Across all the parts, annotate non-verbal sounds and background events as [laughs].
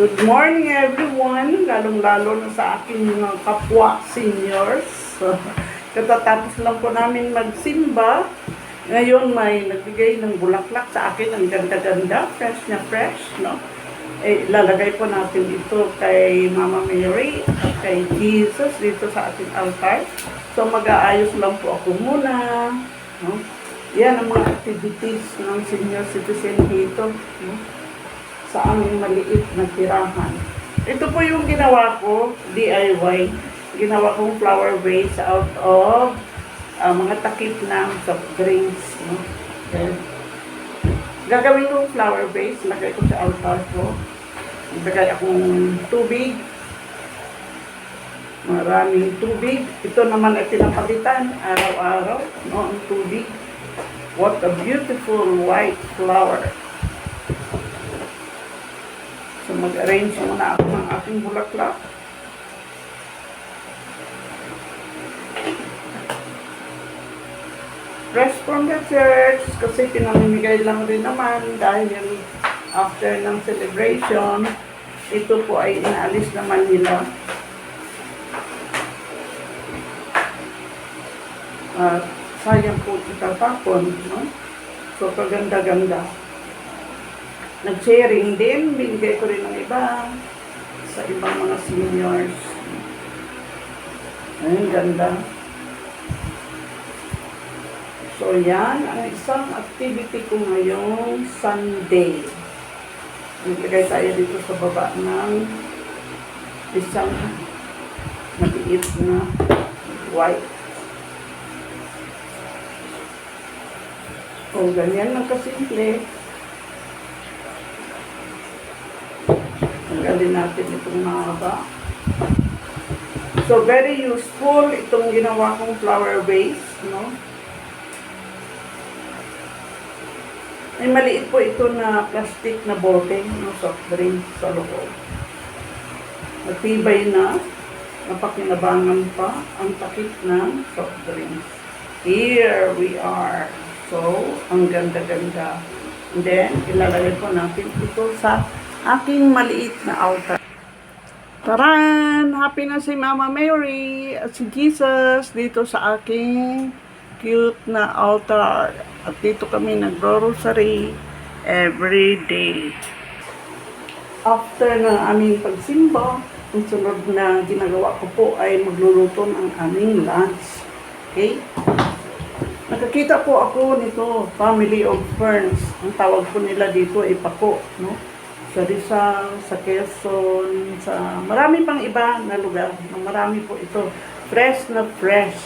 Good morning everyone, lalong-lalo na sa aking mga kapwa seniors. [laughs] Katatapos lang po namin magsimba. Ngayon may nagbigay ng bulaklak sa akin, ang ganda-ganda, fresh na fresh, no? Eh, lalagay po natin ito kay Mama Mary kay Jesus dito sa ating altar. So mag-aayos lang po ako muna, no? Yan ang mga activities ng senior citizen dito, no? Sa aming maliit na tirahan. Ito po yung ginawa ko, DIY. Ginawa kong flower vase out of ah, mga takip ng soft drinks. No? Okay. Gagawin ko flower vase, lagay ko sa altar ko. Lagay akong tubig. Maraming tubig. Ito naman ay pinapalitan araw-araw. No, ang tubig. What a beautiful white flower. Mag-arrange muna ako ng aking bulaklak. Fresh from the church kasi pinamimigay lang rin naman dahil after ng celebration, ito po ay inaalis naman nila. At sayang po itatapon, no? So, kaganda-ganda nag-sharing din, binigay ko rin ng iba sa ibang mga seniors. Ayun, ganda. So, yan ang isang activity ko ngayong Sunday. Naglagay tayo dito sa baba ng isang maliit na white. O, ganyan lang kasimple. Tanggalin natin itong mahaba. So, very useful itong ginawa kong flower vase, no? May maliit po ito na plastic na bote ng soft drink sa loob. Matibay na, napakinabangan pa ang takip ng soft drinks. Here we are. So, ang ganda-ganda. And then, ilalagay po natin ito sa aking maliit na altar. Taran! Happy na si Mama Mary at si Jesus dito sa aking cute na altar. At dito kami nagro-rosary every day. After ng aming pagsimba, ang sunod na ginagawa ko po ay magluluto ng aming lunch. Okay? Nakakita po ako nito, Family of Ferns. Ang tawag po nila dito ay pako, no? Sa Rizal, sa Quezon, sa marami pang iba na lugar. Marami po ito. Fresh na fresh.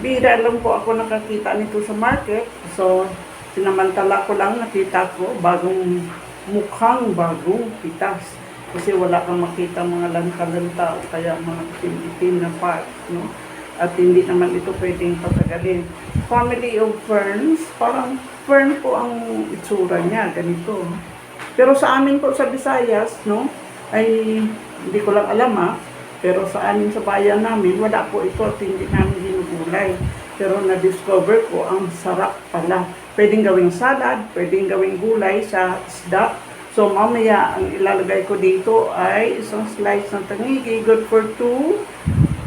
Bira lang po ako nakakita nito sa market. So, sinamantala ko lang nakita ko bagong mukhang bagong pitas. Kasi wala kang makita mga lanta-lanta o kaya mga itim na part. No? At hindi naman ito pwedeng patagalin. Family of ferns, parang fern po ang itsura niya, ganito. Pero sa amin po sa Visayas, no, ay hindi ko lang alam ha, pero sa amin sa bayan namin, wala po ito at hindi namin ginugulay. Pero na-discover ko, ang sarap pala. Pwedeng gawing salad, pwedeng gawing gulay sa isda. So mamaya, ang ilalagay ko dito ay isang slice ng tangigi, good for two.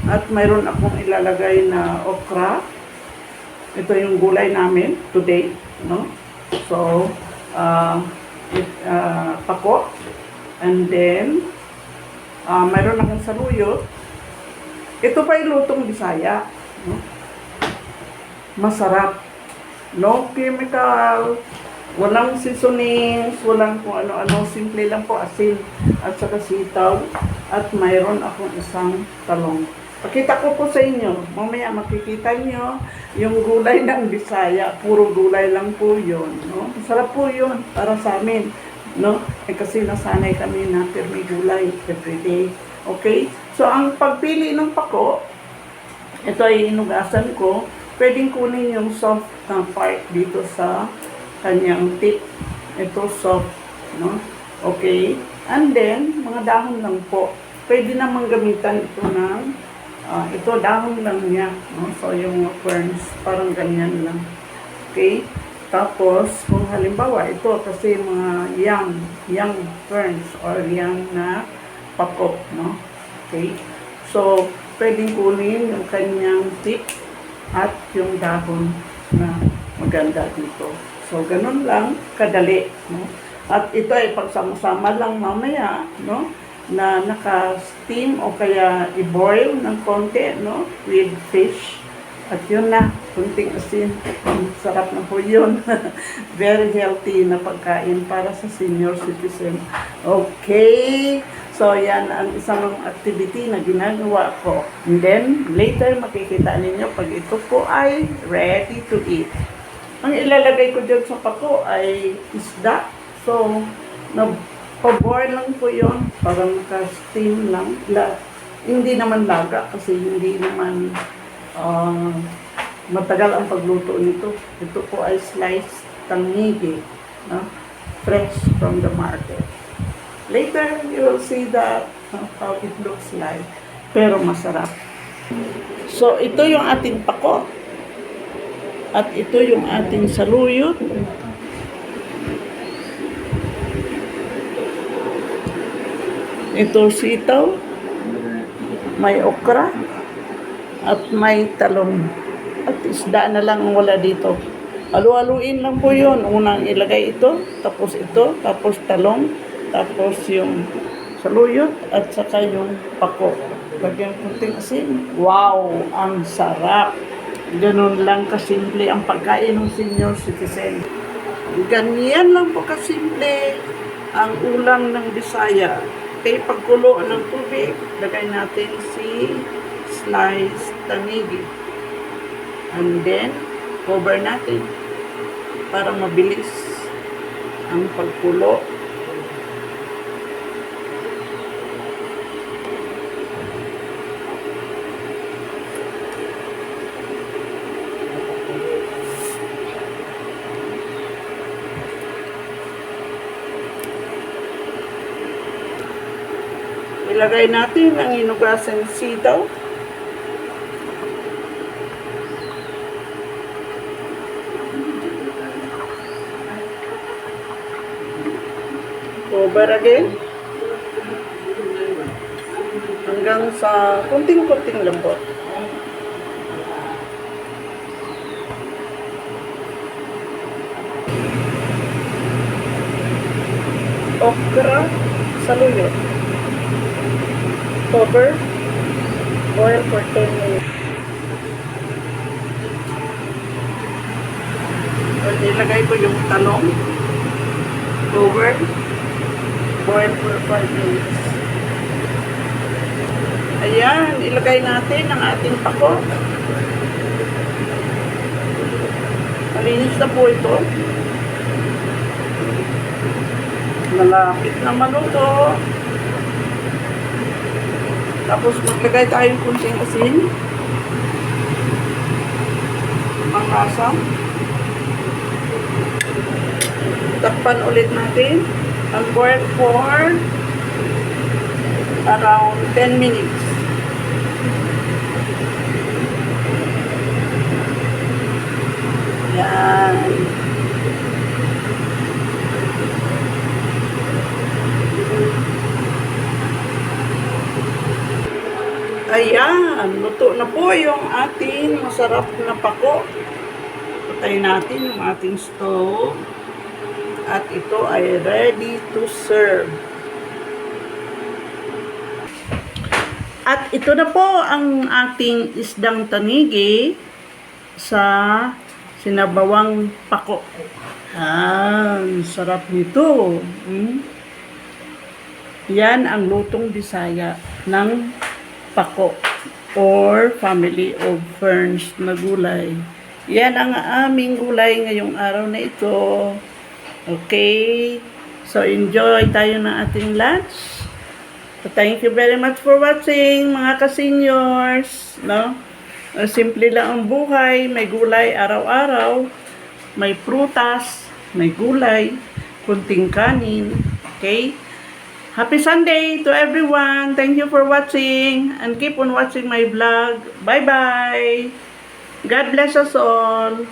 At mayroon akong ilalagay na okra. Ito yung gulay namin today, no? So, uh, it, uh, pako. And then, uh, mayroon akong saluyot. Ito pa yung lutong bisaya. No? Masarap. No chemical. Walang seasonings, walang kung ano-ano. Simple lang po asin at saka sitaw. At mayroon akong isang talong. Pakita ko po sa inyo. Mamaya makikita nyo yung gulay [laughs] ng Bisaya. Puro gulay lang po yun. No? Masarap po yun para sa amin. No? Eh, kasi nasanay kami na may gulay everyday. Okay? So, ang pagpili ng pako, ito ay inugasan ko. Pwedeng kunin yung soft na part dito sa kanyang tip. Ito soft. No? Okay? And then, mga dahon lang po. Pwede namang gamitan ito ng Ah, ito dahon lang niya. No? So, yung ferns, parang ganyan lang. Okay? Tapos, kung halimbawa, ito kasi mga young, young ferns or young na pakop, no? Okay? So, pwedeng kunin yung kanyang tip at yung dahon na maganda dito. So, ganun lang, kadali, no? At ito ay pagsama-sama lang mamaya, no? Na naka-steam o kaya i-boil ng konti, no? With fish. At yun na, kunting asin. Sarap na po yun. [laughs] Very healthy na pagkain para sa senior citizen. Okay. So, yan ang isang activity na ginagawa ko. And then, later makikita ninyo pag ito po ay ready to eat. Ang ilalagay ko dyan sa pako ay isda. So, na-boil lang po yun. Parang naka-steam lang. La, hindi naman laga kasi hindi naman ah, matagal ang pagluto nito. Ito po ay sliced tangigi. No? Fresh from the market. Later, you will see that uh, how it looks like. Pero masarap. So, ito yung ating pako. At ito yung ating saluyot. Ito sitaw. May okra. At may talong. At isda na lang ang wala dito. Halu-haluin lang po yun. Unang ilagay ito, tapos ito, tapos talong, tapos yung saluyot, at saka yung pako. Lagyan kunting asin. Wow! Ang sarap! Ganun lang kasimple ang pagkain ng senior citizen. Ganyan lang po kasimple ang ulam ng Bisaya. Kaya pagkulo ng tubig, lagay natin si sliced tanigi. And then, cover natin para mabilis ang pagkulo. Ilagay natin ang inugasan sitaw. Cover again. Hanggang sa kunting-kunting lambot. Okra, saluyot. Cover. Boil for 10 minutes. Pwede ilagay ko yung talong. Cover. Boil for 5 minutes. Ayan, ilagay natin ang ating pako. Malinis na po ito. Malapit na maluto. Tapos maglagay tayo kunting asin. Ang asam. Takpan ulit natin. And boil for around 10 minutes. Yan. Ayan, luto na po yung ating masarap na pako. Patay natin yung ating stove. At ito ay ready to serve. At ito na po ang ating isdang tanigi sa sinabawang pako. Ah, sarap nito. Mm. Yan ang lutong Bisaya ng pako or family of ferns na gulay. Yan ang aming gulay ngayong araw na ito. Okay? So, enjoy tayo ng ating lunch. So, thank you very much for watching, mga ka-seniors. No? Uh, Simple lang ang buhay. May gulay araw-araw. May prutas. May gulay. Kunting kanin. Okay? Happy Sunday to everyone. Thank you for watching. And keep on watching my vlog. Bye-bye. God bless us all.